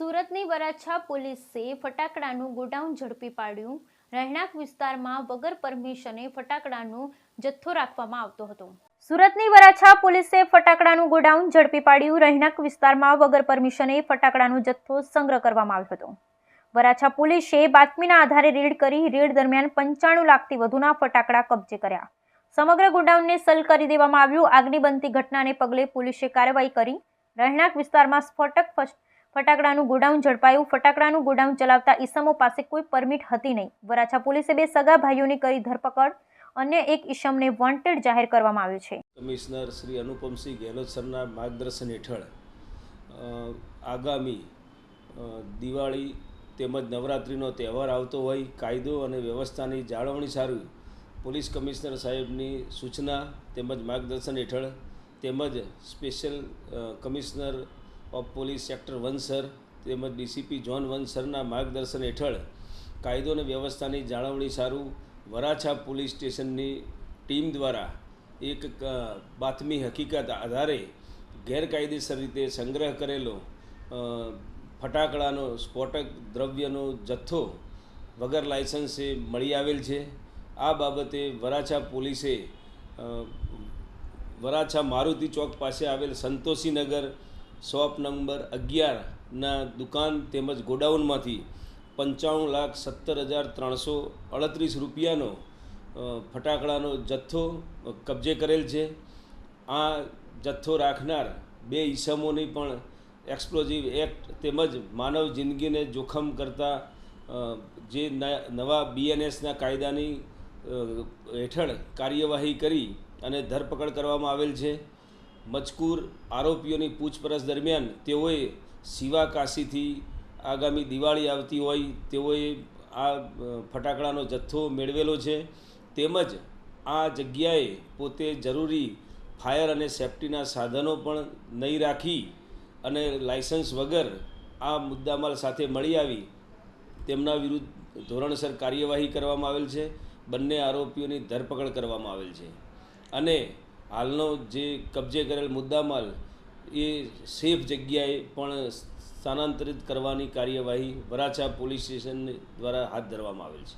સુરતની વરાછા પોલીસે ફટાકડાનું ગોડાઉન ઝડપી પાડ્યું. રહેણાંક વિસ્તારમાં વગર પરમિશને ફટાકડાનો જથ્થો રાખવામાં આવતો હતો. સુરતની વરાછા પોલીસે ફટાકડાનું ગોડાઉન ઝડપી પાડ્યું. રહેણાંક વિસ્તારમાં વગર પરમિશને ફટાકડાનો જથ્થો સંગ્રહ કરવામાં આવ્યો હતો. વરાછા પોલીસે બાતમીના આધારે રેડ કરી રેડ દરમિયાન પંચાણું લાખથી વધુના ફટાકડા કબજે કર્યા. સમગ્ર ગોડાઉનને સલ કરી દેવામાં આવ્યું. આગની બનતી ઘટનાને પગલે પોલીસે કાર્યવાહી કરી. રહેણાંક વિસ્તારમાં સ્ફોટક ફટાકડાનું ગોડાઉન ઝડપાયું. ફટાકડાનું ગોડાઉન ચલાવતા ઈસમો પાસે કોઈ પરમિટ હતી નહીં. વરાછા પોલીસે બે સગા ભાઈઓની કરી ધરપકડ અન્ય એક ઈસમને વોન્ટેડ જાહેર કરવામાં આવ્યો છે. કમિશનર શ્રી અનુપમસિંહ ગેહલોત સરના માર્ગદર્શન હેઠળ આગામી દિવાળી તેમજ નવરાત્રિનો તહેવાર આવતો હોય, કાયદો અને વ્યવસ્થાની જાળવણી સારું, પોલીસ કમિશનર સાહેબની સૂચના તેમજ માર્ગદર્શન હેઠળ તેમજ special commissioner of police sector one sir તેમજ ડીસીપી જોન વન સરના માર્ગદર્શન હેઠળ કાયદો અને વ્યવસ્થાની જાળવણી સારું વરાછા પોલીસ સ્ટેશનની ટીમ દ્વારા એક બાતમી હકીકત આધારે ગેરકાયદેસર રીતે સંગ્રહ કરેલો ફટાકડાનો, સ્ફોટક દ્રવ્યનો જથ્થો વગર લાયસન્સે મળી આવેલ છે. આ બાબતે વરાછા પોલીસે વરાછા મારુતિ ચોક પાસે આવેલ સંતોષીનગર શોપ નંબર અગિયારના દુકાન તેમજ ગોડાઉનમાંથી પંચાણું લાખ સત્તર હજાર ત્રણસો અડત્રીસ રૂપિયાનો ફટાકડાનો જથ્થો કબજે કરેલ છે. આ જથ્થો રાખનાર બે ઈસમોની પણ એક્સપ્લોઝિવ એક્ટ તેમજ માનવ જિંદગીને જોખમ કરતા જે નવા બીએનએસના કાયદાની હેઠળ કાર્યવાહી કરી અને ધરપકડ કરવામાં આવેલ છે. મજકૂર આરોપીઓની પૂછપરછ દરમિયાન તેઓએ શિવા કાશીથી આગામી દિવાળી આવતી હોય તેઓએ આ ફટાકડાનો જથ્થો મેળવેલો છે. તેમજ આ જગ્યાએ પોતે જરૂરી ફાયર અને સેફટીના સાધનો પણ નહીં રાખી અને લાયસન્સ વગર આ મુદ્દામાલ સાથે મળી આવી. તેમના વિરુદ્ધ ધોરણસર કાર્યવાહી કરવામાં આવેલ છે. બંને આરોપીઓની ધરપકડ કરવામાં આવેલ છે. અને હાલનો જે કબજે કરેલ મુદ્દામાલ એ સેફ જગ્યાએ પણ સ્થાનાંતરિત કરવાની કાર્યવાહી વરાછા પોલીસ સ્ટેશન દ્વારા હાથ ધરવામાં આવેલ છે.